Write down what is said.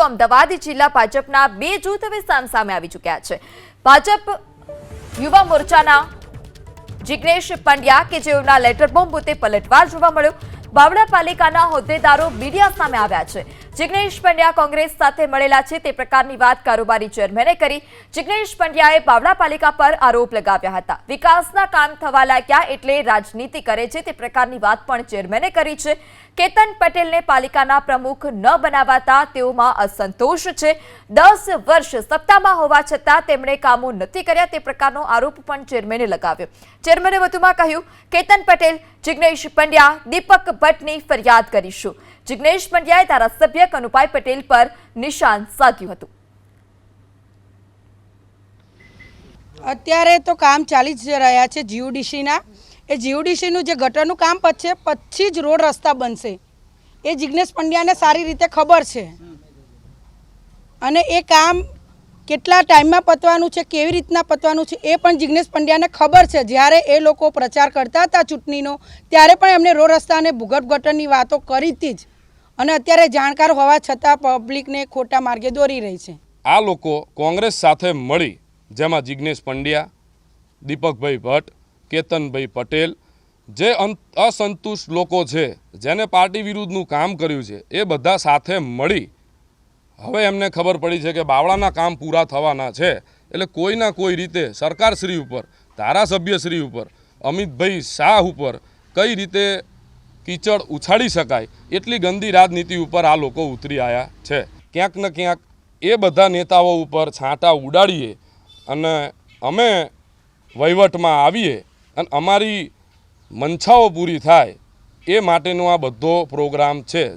તો અમદાવાદ જિલ્લા ભાજપના બે જૂથ હવે સામસામે આવી ચૂક્યા છે. ભાજપ યુવા મોરચાના જિગ્નેશ પંડ્યા કે જેઓના લેટર બોમ્બ પોતે પલટવાર જોવા મળ્યો. બાવડા પાલિકાના હોદ્દેદારો મીડિયા સામે આવ્યા છે. જિગ્નેશ પંડ્યા કોંગ્રેસ સાથે મળેલા છે તે પ્રકારની વાત કારોબારી ચેરમેને કરી. જિગ્નેશ પંડ્યાએ બાવડા પાલિકા પર આરોપ લગાવ્યા હતા. વિકાસના કામ થવા લાગ્યા એટલે રાજનીતિ કરે છે તે પ્રકારની વાત પણ ચેરમેને કરી છે. કેતન પટેલને પાલિકાના પ્રમુખ ન બનાવાતા તેઓમાં અસંતોષ છે. દસ વર્ષ સત્તામાં હોવા છતાં તેમણે કામો નથી કર્યા તે પ્રકારનો આરોપ પણ ચેરમેને લગાવ્યો. ચેરમેને વધુમાં કહ્યું, કેતન પટેલ, જિગ્નેશ પંડ્યા, દીપક ભટ્ટની ફરિયાદ કરીશું. જિગ્નેશ પંડ્યાએ ધારાસભ્ય કનુભાઈ પટેલ પર નિશાન સાધ્યું હતું. અત્યારે તો કામ ચાલી જ રહ્યા છે જીયુડીસીના. એ જીયુડીસીનું જે ગટરનું કામ પછી પછી જ રોડ રસ્તા બનશે. એ જિગ્નેશ પંડ્યાને સારી રીતે ખબર છે. અને એ કામ કેટલા ટાઈમમાં પતવાનું છે, કેવી રીતના પતવાનું છે, એ પણ જિગ્નેશ પંડ્યાને ખબર છે. જ્યારે એ લોકો પ્રચાર કરતા હતા ચૂંટણીનો, ત્યારે પણ એમને રો રસ્તા અને ભૂગર્ભ ગટરની વાતો કરી હતી જ. અને અત્યારે જાણકાર હોવા છતાં પબ્લિકને ખોટા માર્ગે દોરી રહી છે. આ લોકો કોંગ્રેસ સાથે મળી, જેમાં જિગ્નેશ પંડ્યા, દીપકભાઈ ભટ્ટ, કેતનભાઈ પટેલ, જે અસંતુષ્ટ લોકો છે, જેને પાર્ટી વિરુદ્ધનું કામ કર્યું છે, એ બધા સાથે મળી હવે એમને ખબર પડી છે કે બાવળાના કામ પૂરા થવાના છે. એટલે કોઈના કોઈ રીતે સરકારશ્રી ઉપર, ધારાસભ્યશ્રી ઉપર, અમિતભાઈ શાહ ઉપર કઈ રીતે કીચડ ઉછાળી શકાય, એટલી ગંદી રાજનીતિ ઉપર આ લોકો ઉતરી આવ્યા છે. ક્યાંક ને ક્યાંક એ બધા નેતાઓ ઉપર છાંટા ઉડાડીએ અને અમે વહીવટમાં આવીએ અને અમારી મંછાઓ પૂરી થાય એ માટેનો આ બધો પ્રોગ્રામ છે.